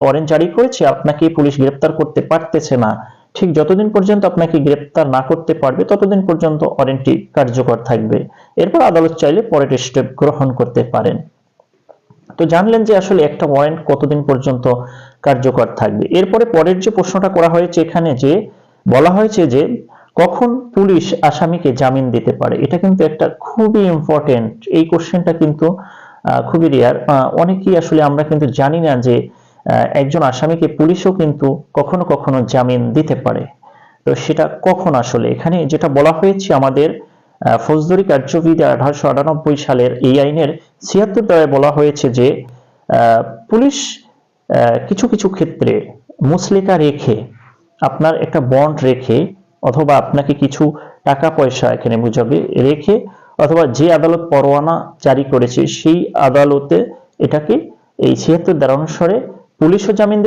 Warrant জারি করেছে, আপনাকে পুলিশ গ্রেপ্তার করতে পারতেছে না। ঠিক যতদিন পর্যন্ত আপনাকে গ্রেপ্তার না করতে পারবে, ততদিন পর্যন্ত ওয়ারেন্টটি কার্যকর থাকবে। এরপর আদালত চাইলে পরের স্টেপ গ্রহণ করতে পারেন। তো জানলেন যে আসলে একটা ওয়ারেন্ট কতদিন পর্যন্ত কার্যকর থাকবে। এরপরে পরের যে প্রশ্নটা করা হয়েছে এখানে যে, বলা হয়েছে যে, কখন পুলিশ আসামিকে জামিন দিতে পারে? এটা কিন্তু একটা খুবই ইম্পর্টেন্ট এই কোশ্চেনটা কিন্তু খুবই রেয়ার অনেকেই আসলে আমরা কিন্তু জানি না যে একজন আসামিকে পুলিশও কিন্তু কখনো কখনো জামিন দিতে পারে। তো সেটা কখন আসলে? এখানে যেটা বলা হয়েছে, আমাদের ফৌজদারি কার্যবিধি আঠারোশো আটানব্বই সালের এই আইনের ছিয়াত্তর দ্বারায় বলা হয়েছে যে পুলিশ কিছু কিছু ক্ষেত্রে মুসলেকা রেখে আপনার একটা বন্ড রেখে অথবা আপনাকে কিছু টাকা পয়সা এখানে বুঝাবে, রেখে অথবা যে আদালত পরোয়ানা জারি করেছে সেই আদালতে এটাকে এই ছিয়াত্তর দ্বারা অনুসারে পুলিশও জামিন দিতে